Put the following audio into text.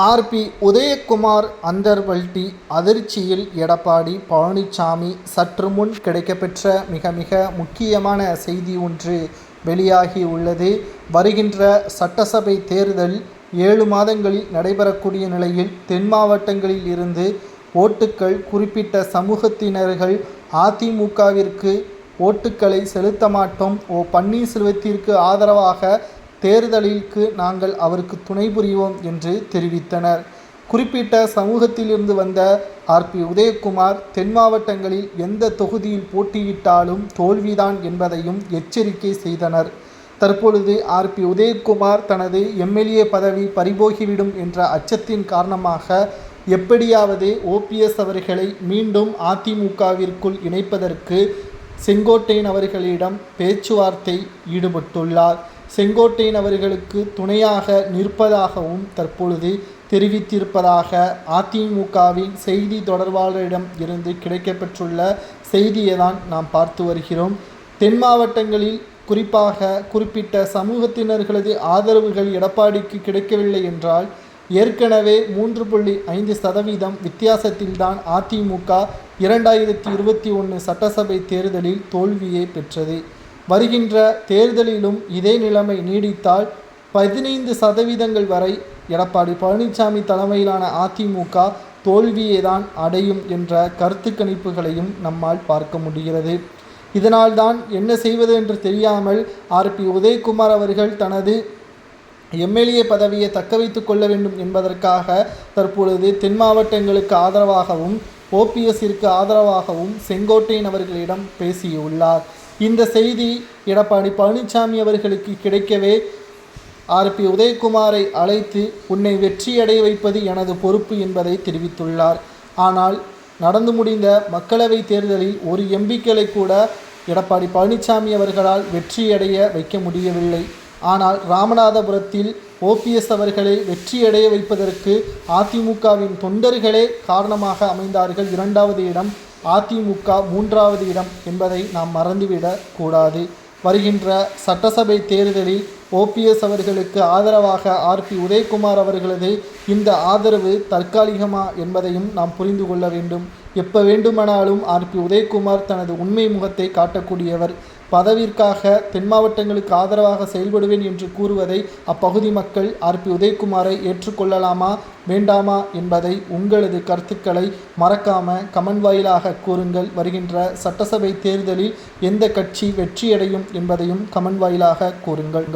RB Udhayakumar அந்தர்வல்டி அதிர்ச்சியில் எடப்பாடி பழனிசாமி சற்று முன் கிடைக்கப்பெற்ற மிக மிக முக்கியமான செய்தி ஒன்று வெளியாகி உள்ளது. வருகின்ற சட்டசபை தேர்தல் ஏழு மாதங்களில் நடைபெறக்கூடிய நிலையில் தென் மாவட்டங்களில் இருந்து ஓட்டுக்கள் குறிப்பிட்ட சமூகத்தினர்கள் அதிமுகவிற்கு ஓட்டுக்களை செலுத்த மாட்டோம். ஓ பன்னீர்செல்வத்திற்கு ஆதரவாக தேர்தலிற்கு நாங்கள் அவருக்கு துணை புரிவோம் என்று தெரிவித்தனர். குறிப்பிட்ட சமூகத்திலிருந்து வந்த ஆர்பி உதயகுமார் தென் மாவட்டங்களில் எந்த தொகுதியில் போட்டியிட்டாலும் தோல்விதான் என்பதையும் எச்சரிக்கை செய்தனர். தற்பொழுது ஆர்பி உதயகுமார் தனது எம்எல்ஏ பதவி பறிபோகிவிடும் என்ற அச்சத்தின் காரணமாக எப்படியாவது ஓபிஎஸ் அவர்களை மீண்டும் அதிமுகவிற்குள் இணைப்பதற்கு செங்கோட்டையன் அவர்களிடம் பேச்சுவார்த்தை ஈடுபட்டுள்ளார். செங்கோட்டையன் அவர்களுக்கு துணையாக நிற்பதாகவும் தற்பொழுது தெரிவித்திருப்பதாக அதிமுகவின் செய்தி தொடர்பாளரிடம் இருந்து கிடைக்கப்பெற்றுள்ள செய்தியை தான் நாம் பார்த்து வருகிறோம். தென் மாவட்டங்களில் குறிப்பாக குறிப்பிட்ட சமூகத்தினர்களது ஆதரவுகள் எடப்பாடிக்கு கிடைக்கவில்லை என்றால் ஏற்கனவே மூன்று புள்ளி ஐந்து சதவீதம் வித்தியாசத்தில்தான் அதிமுக இரண்டாயிரத்தி இருபத்தி ஒன்று சட்டசபை தேர்தலில் தோல்வியை பெற்றது. வருகின்ற தேர்தலிலும் இதே நிலைமை நீடித்தால் பதினைந்து சதவீதங்கள் வரை எடப்பாடி பழனிசாமி தலைமையிலான அதிமுக தோல்வியை தான் அடையும் என்ற கருத்து கணிப்புகளையும் நம்மால் பார்க்க முடிகிறது. இதனால்தான் என்ன செய்வது என்று தெரியாமல் ஆர்பி உதயகுமார் அவர்கள் தனது எம்எல்ஏ பதவியை தக்க வைத்துக் கொள்ள வேண்டும் என்பதற்காக தற்பொழுது தென் மாவட்டங்களுக்கு ஆதரவாகவும் ஓபிஎஸ்ஸிற்கு ஆதரவாகவும் செங்கோட்டையன் அவர்களிடம் பேசியுள்ளார். இந்த செய்தி எடப்பாடி பழனிசாமி அவர்களுக்கு கிடைக்கவே ஆர்பி உதயகுமாரை அழைத்து உன்னை வெற்றியடைய வைப்பது எனது பொறுப்பு என்பதை தெரிவித்துள்ளார். ஆனால் நடந்து முடிந்த மக்களவை தேர்தலில் ஒரு எம்பிக்களை கூட எடப்பாடி பழனிசாமி அவர்களால் வெற்றியடைய வைக்க முடியவில்லை. ஆனால் ராமநாதபுரத்தில் ஓபிஎஸ் அவர்களை வெற்றியடைய வைப்பதற்கு அதிமுகவின் தொண்டர்களே காரணமாக அமைந்தார்கள் இரண்டாவது இடம் அதிமுக மூன்றாவது இடம் என்பதை நாம் மறந்துவிடக் கூடாது. வருகின்ற சட்டசபை தேர்தலில் ஓபிஎஸ் அவர்களுக்கு ஆதரவாக ஆர்பி உதயகுமார் அவர்களது இந்த ஆதரவு தற்காலிகமா என்பதையும் நாம் புரிந்து கொள்ள வேண்டும். எப்போ வேண்டுமானாலும் ஆர்பி உதயகுமார் தனது உண்மை முகத்தை காட்டக்கூடியவர். பதவிற்காக தென் மாவட்டங்களுக்கு ஆதரவாக செயல்படுவேன் என்று கூறுவதை அப்பகுதி மக்கள் ஆர்பி உதயகுமாரை ஏற்றுக்கொள்ளலாமா வேண்டாமா என்பதை உங்களது கருத்துக்களை மறக்காம கமெண்ட் வாயிலாக கூறுங்கள். வருகின்ற சட்டசபை தேர்தலில் எந்த கட்சி வெற்றியடையும் என்பதையும் கமெண்ட் வாயிலாக கூறுங்கள்.